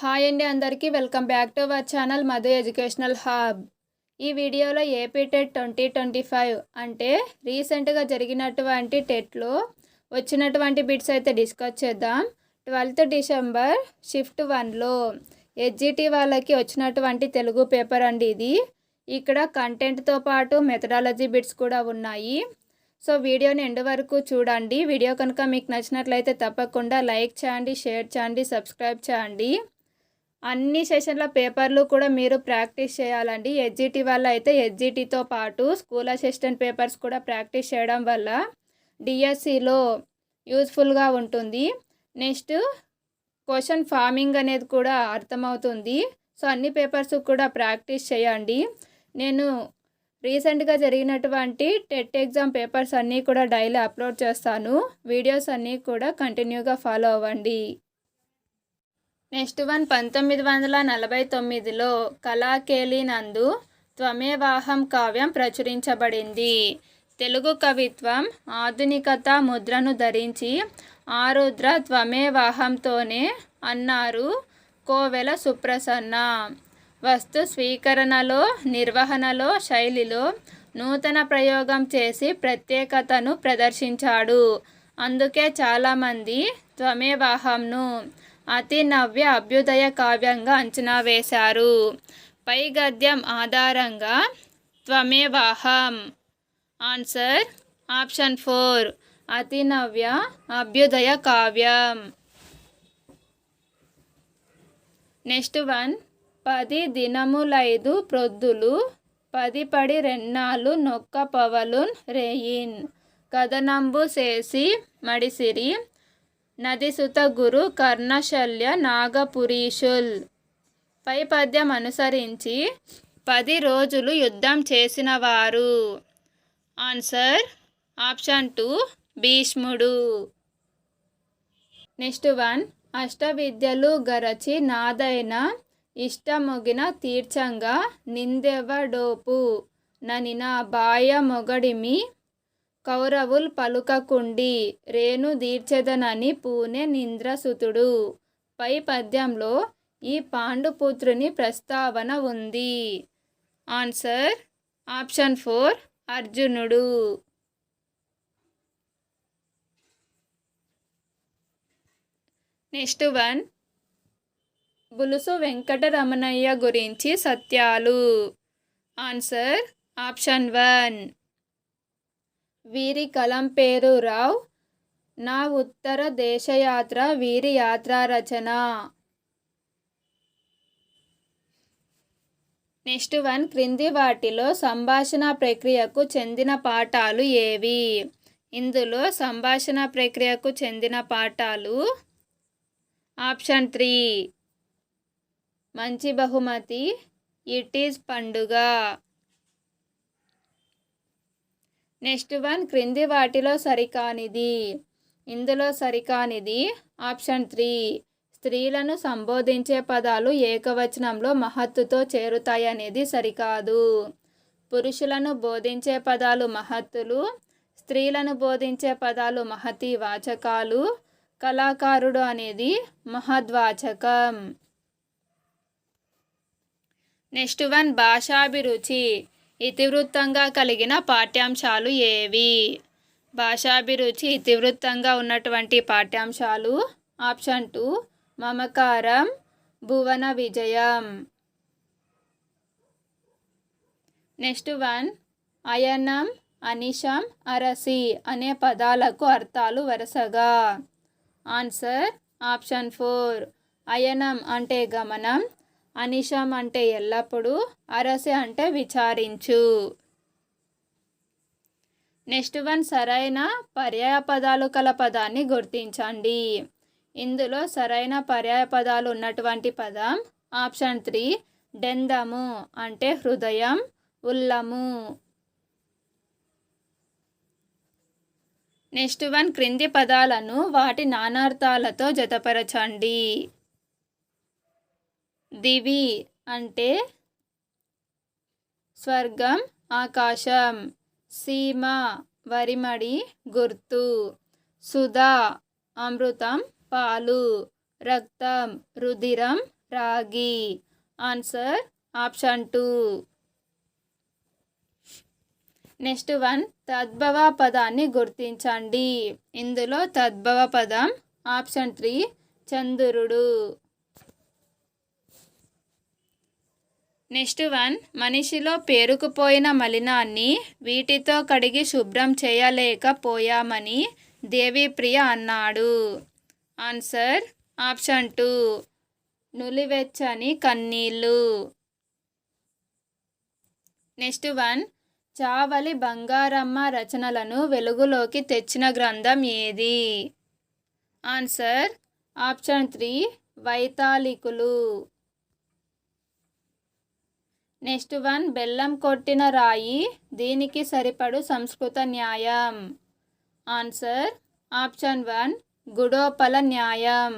Hi అండి అందరికీ. Welcome back to our channel Madhu educational hub. ఈ వీడియోలో AP TET twenty twenty five అంటే రీసెంట్గా జరిగినటువంటి టెట్లో వచ్చినటువంటి బిట్స్ అయితే డిస్కస్ చేద్దాం. ట్వెల్త్ డిసెంబర్ షిఫ్ట్ వన్లో హెచ్జిటి వాళ్ళకి వచ్చినటువంటి తెలుగు పేపర్ అండి ఇది. ఇక్కడ కంటెంట్తో పాటు మెథడాలజీ బిట్స్ కూడా ఉన్నాయి. సో వీడియోని ఎండ్ వరకు చూడండి. వీడియో కనుక మీకు నచ్చినట్లయితే తప్పకుండా లైక్ చేయండి షేర్ చేయండి సబ్స్క్రైబ్ చేయండి. అన్ని సెషన్ల పేపర్లు కూడా మీరు ప్రాక్టీస్ చేయాలండి. హెచ్జిటి వల్ల అయితే హెచ్జిటితో పాటు స్కూల్ అసిస్టెంట్ పేపర్స్ కూడా ప్రాక్టీస్ చేయడం వల్ల డిఎస్సిలో యూస్ఫుల్గా ఉంటుంది. నెక్స్ట్ క్వశ్చన్ ఫార్మింగ్ అనేది కూడా అర్థమవుతుంది. సో అన్ని పేపర్స్ కూడా ప్రాక్టీస్ చేయండి. నేను రీసెంట్గా జరిగినటువంటి టెట్ ఎగ్జామ్ పేపర్స్ అన్నీ కూడా డైలీ అప్లోడ్ చేస్తాను. వీడియోస్ అన్నీ కూడా కంటిన్యూగా ఫాలో అవ్వండి. నెక్స్ట్ వన్ పంతొమ్మిది వందల నలభై తొమ్మిదిలో కళాకేలి నందు త్వమేవాహం కావ్యం ప్రచురించబడింది. తెలుగు కవిత్వం ఆధునికత ముద్రను ధరించి ఆరుద్ర త్వమేవాహంతోనే అన్నారు కోవెల సుప్రసన్న. వస్తు స్వీకరణలో నిర్వహణలో శైలిలో నూతన ప్రయోగం చేసి ప్రత్యేకతను ప్రదర్శించాడు. అందుకే చాలామంది త్వమేవాహంను అతి నవ్య అభ్యుదయ కావ్యంగా అంచనా వేశారు. పై గద్యం ఆధారంగా త్వమేవాహం. ఆన్సర్ ఆప్షన్ ఫోర్ అతి నవ్య అభ్యుదయ కావ్యం. నెక్స్ట్ వన్ పది దినములైదు ప్రొద్దులు పది పడి రెన్నాలు నొక్క పవలున్ రేయిన్. కథనంబు చేసి మడిసిరి నదిసుత గురు కర్ణశల్య నాగపురీషుల్. పై పద్యం అనుసరించి పది రోజులు యుద్ధం చేసిన వారు ఆన్సర్ ఆప్షన్ టూ భీష్ముడు. నెక్స్ట్ వన్ అష్టవిద్యలు గరచి నాదైన ఇష్టమొగిన తీర్చంగా నిందెవడోపు? ననిన బాయ మొగడిమి కౌరవుల్ పలుకకుండి రేణు దీర్చెదనని పూణె నింద్రసుతుడు. పై పద్యంలో ఈ పాండుపుత్రుని ప్రస్తావన ఉంది. ఆన్సర్ ఆప్షన్ ఫోర్ అర్జునుడు. నెక్స్ట్ వన్ బులుసు వెంకటరమణయ్య గురించి సత్యాలు. Answer option one. వీరి కలం పేరు రావ్ నా ఉత్తర దేశయాత్ర వీరి యాత్రా రచన నెక్స్ట్ వన్ క్రింది వాటిలో సంభాషణ ప్రక్రియకు చెందిన పాఠాలు ఏవి? ఇందులో సంభాషణ ప్రక్రియకు చెందిన పాఠాలు ఆప్షన్ త్రీ మంచి బహుమతి ఇట్ ఈజ్ పండుగ. నెక్స్ట్ వన్ క్రింది వాటిలో సరికానిది. ఇందులో సరికానిది ఆప్షన్ త్రీ. స్త్రీలను సంబోధించే పదాలు ఏకవచనంలో మహత్తుతో చేరుతాయనేది సరికాదు. పురుషులను బోధించే పదాలు మహత్తులు స్త్రీలను బోధించే పదాలు మహతి వాచకాలు కళాకారుడు అనేది మహద్వాచకం. Next one భాషాభిరుచి. ఇతివృత్తంగా కలిగిన పాఠ్యాంశాలు ఏవి? భాషాభిరుచి ఇతివృత్తంగా ఉన్నటువంటి పాఠ్యాంశాలు ఆప్షన్ టూ మమకారం భువన విజయం. నెక్స్ట్ వన్ అయనం అనిషం అరసి అనే పదాలకు అర్థాలు వరుసగా. ఆన్సర్ ఆప్షన్ ఫోర్ అయనం అంటే గమనం అనిషం అంటే ఎల్లప్పుడూ అరసి అంటే విచారించు. నెక్స్ట్ వన్ సరైన పర్యాయ పదాలు కల పదాన్ని గుర్తించండి. ఇందులో సరైన పర్యాయ పదాలు ఉన్నటువంటి పదం ఆప్షన్ త్రీ డెందము అంటే హృదయం ఉల్లము. నెక్స్ట్ వన్ క్రింది పదాలను వాటి నానార్థాలతో జతపరచండి. దివి అంటే స్వర్గం ఆకాశం సీమ వరిమడి గుర్తు సుధా అమృతం పాలు రక్తం రుధిరం రాగి. Answer option two. Next one తద్భవ పదాన్ని గుర్తించండి. ఇందులో తద్భవ పదం ఆప్షన్ త్రీ చంద్రుడు. నెక్స్ట్ వన్ మనిషిలో పేరుకుపోయిన మలినాన్ని వీటితో కడిగి శుభ్రం చేయలేకపోయామని దేవిప్రియ అన్నాడు. ఆన్సర్ ఆప్షన్ టూ నులివెచ్చని కన్నీళ్ళు. నెక్స్ట్ వన్ చావలి బంగారమ్మ రచనలను వెలుగులోకి తెచ్చిన గ్రంథం ఏది? ఆన్సర్ ఆప్షన్ త్రీ వైతాళికులు. నెక్స్ట్ వన్ బెల్లం కొట్టిన రాయి దీనికి సరిపడు సంస్కృత న్యాయం. ఆన్సర్ ఆప్షన్ వన్ గుడోపల న్యాయం.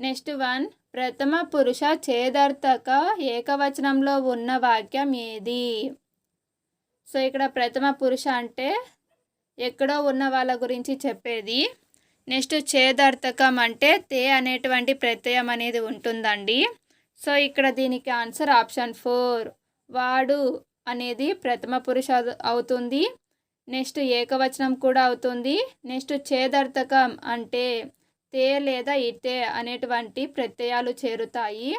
నెక్స్ట్ వన్ ప్రథమ పురుష ఛేదర్థక ఏకవచనంలో ఉన్న వాక్యం ఏది? సో ఇక్కడ ప్రథమ పురుష అంటే ఎక్కడో ఉన్న వాళ్ళ గురించి చెప్పేది. నెక్స్ట్ ఛేదర్థకం అంటే తే అనేటువంటి ప్రత్యయం అనేది ఉంటుందండి. సో ఇక్కడ దీనికి ఆన్సర్ ఆప్షన్ ఫోర్. వాడు అనేది ప్రథమ పురుష అవుతుంది. నెక్స్ట్ ఏకవచనం కూడా అవుతుంది. నెక్స్ట్ ఛేదర్థకం అంటే తే లేదా ఇతే అనేటువంటి ప్రత్యయాలు చేరుతాయి.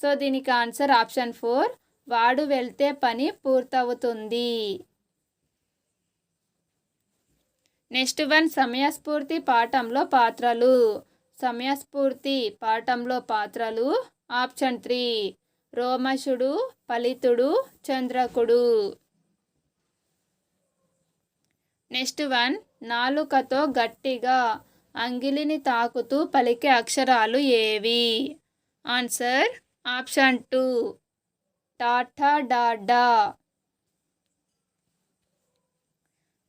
సో దీనికి ఆన్సర్ ఆప్షన్ ఫోర్. వాడు వెళ్తే పని పూర్తవుతుంది. నెక్స్ట్ వన్ సమయస్ఫూర్తి పాఠంలో పాత్రలు. సమయస్ఫూర్తి పాఠంలో పాత్రలు. Option three. రోమశుడు ఫలితుడు చంద్రకుడు. Next one. నాలుకతో గట్టిగా అంగిలిని తాకుతూ పలికే అక్షరాలు ఏవి? Answer option two. Tata డాడా.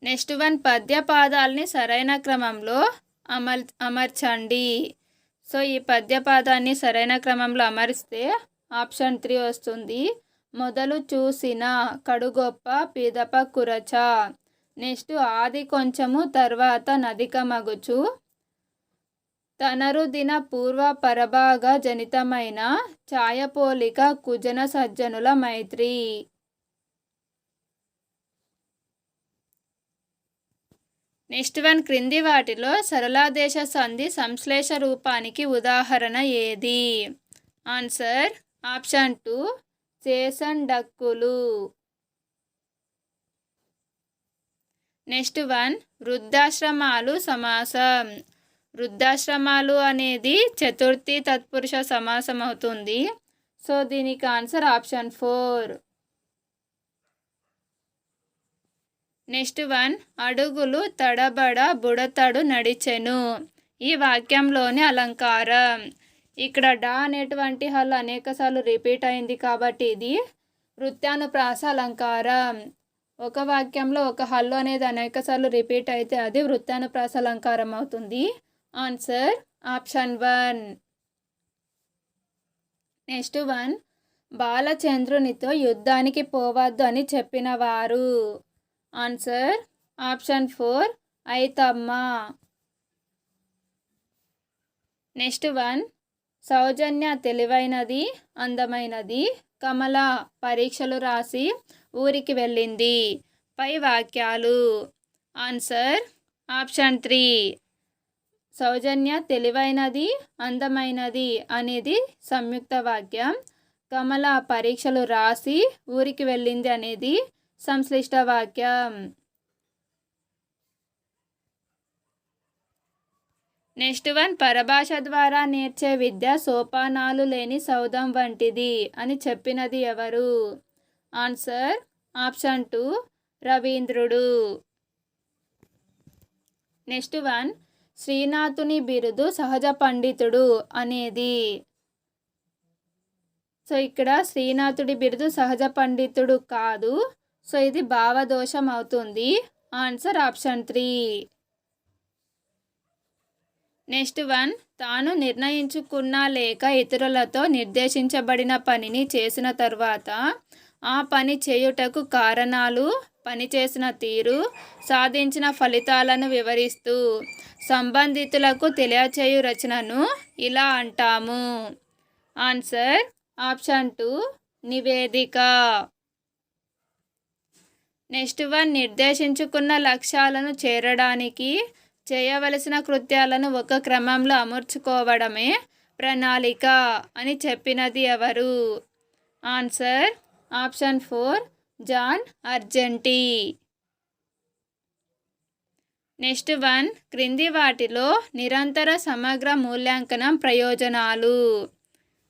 Next one. పద్య పాదాలని సరైన క్రమంలో అమర్ అమర్చండి. సో ఈ పద్యపాదాన్ని సరైన క్రమంలో అమరిస్తే ఆప్షన్ త్రీ వస్తుంది. మొదలు చూసిన కడుగొప్ప పిదప కురచ. నెక్స్ట్ ఆది కొంచెము తర్వాత నదిక మగుచు తనరు దిన పూర్వ పరభాగ జనితమైన ఛాయపోలిక కుజన సజ్జనుల మైత్రి. నెక్స్ట్ వన్ క్రింది వాటిలో సరళాదేశ సంధి సంశ్లేష రూపానికి ఉదాహరణ ఏది? ఆన్సర్ ఆప్షన్ టూ చేసన్ డక్కులు. నెక్స్ట్ వన్ వృద్ధాశ్రమాలు సమాసం. వృద్ధాశ్రమాలు అనేది చతుర్థి తత్పురుష సమాసం అవుతుంది సో దీనికి answer option four. Next one అడుగులు తడబడ బుడతడు నడిచెను. ఈ వాక్యంలోని అలంకారం. ఇక్కడ డా అనేటువంటి హల్ అనేకసార్లు రిపీట్ అయింది కాబట్టి ఇది వృత్యానుప్రాస అలంకారం. ఒక వాక్యంలో ఒక హల్లు అనేది అనేకసార్లు రిపీట్ అయితే అది వృత్యానుప్రాస అలంకారం అవుతుంది. Answer option one. Next one బాలచంద్రునితో యుద్ధానికి పోవద్దు అని చెప్పిన వారు answer option four Aitamma next one Soujanya తెలివైనది అందమైనది. కమల పరీక్షలు రాసి ఊరికి వెళ్ళింది. పై వాక్యాలు. ఆన్సర్ ఆప్షన్ త్రీ సౌజన్య తెలివైనది అందమైనది అనేది సంయుక్త వాక్యం. కమల పరీక్షలు రాసి ఊరికి వెళ్ళింది అనేది సంశ్లిష్ట వాక్యం. నెక్స్ట్ వన్ పరభాష ద్వారా నేర్చే విద్య సోపానాలు లేని సౌధం వంటిది అని చెప్పినది ఎవరు? ఆన్సర్ ఆప్షన్ టూ రవీంద్రుడు. నెక్స్ట్ వన్ శ్రీనాథుని బిరుదు సహజ పండితుడు అనేది. సో ఇక్కడ శ్రీనాథుడి బిరుదు సహజ పండితుడు కాదు. సో ఇది భావదోషం అవుతుంది. Answer option three next one తాను నిర్ణయించుకున్న లేక ఇతరులతో నిర్దేశించబడిన పనిని చేసిన తర్వాత ఆ పని చేయుటకు కారణాలు పనిచేసిన తీరు సాధించిన ఫలితాలను వివరిస్తూ సంబంధితులకు తెలియచేయు రచనను ఇలా అంటాము. ఆన్సర్ ఆప్షన్ టూ నివేదిక నెక్స్ట్ వన్ నిర్దేశించుకున్న లక్ష్యాలను చేరడానికి చేయవలసిన కృత్యాలను ఒక క్రమంలో అమర్చుకోవడమే ప్రణాళిక అని చెప్పినది ఎవరు? Answer option four John Argenti. Next one క్రింది వాటిలో నిరంతర సమగ్ర మూల్యాంకనం ప్రయోజనాలు.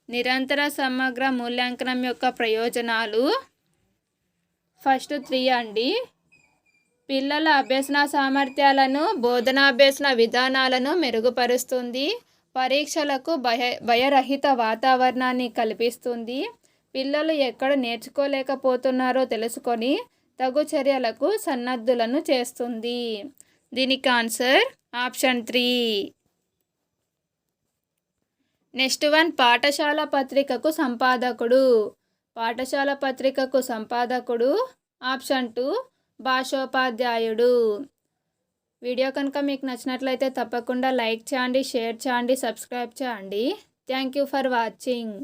నిరంతర సమగ్ర మూల్యాంకనం యొక్క ప్రయోజనాలు ఫస్ట్ త్రీ అండి. పిల్లల అభ్యసన సామర్థ్యాలను బోధనాభ్యసన విధానాలను మెరుగుపరుస్తుంది. పరీక్షలకు భయ భయరహిత వాతావరణాన్ని కల్పిస్తుంది. పిల్లలు ఎక్కడ నేర్చుకోలేకపోతున్నారో తెలుసుకొని తగు చర్యలకు సన్నద్ధులను చేస్తుంది. దీనికి answer option three. Next one పాఠశాల పత్రికకు సంపాదకుడు. పాఠశాల పత్రికకు సంపాదకుడు ఆప్షన్ టూ భాషోపాధ్యాయుడు. వీడియో కనుక మీకు నచ్చినట్లయితే తప్పకుండా లైక్ చేయండి షేర్ చేయండి సబ్స్క్రైబ్ చేయండి. Thank you for watching.